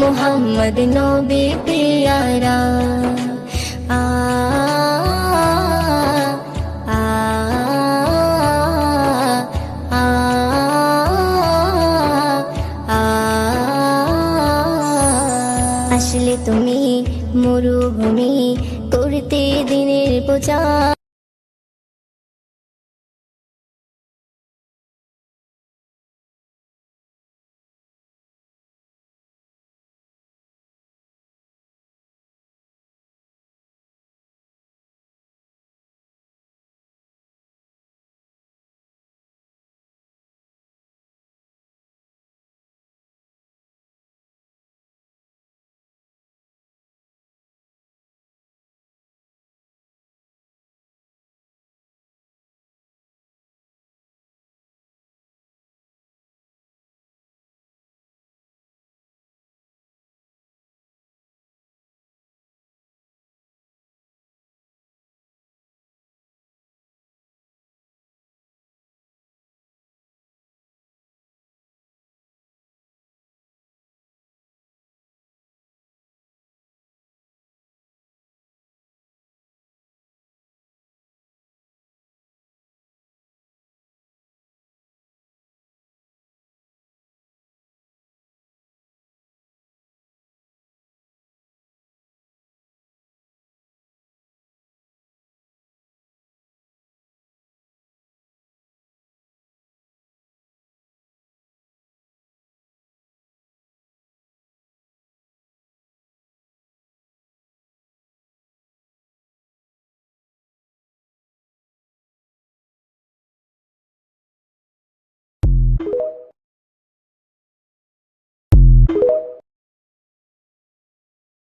মোহাম্মদ নবী পিয়ারা আ আসলে তুমি মরুভূমি করতে দিনের প্রচার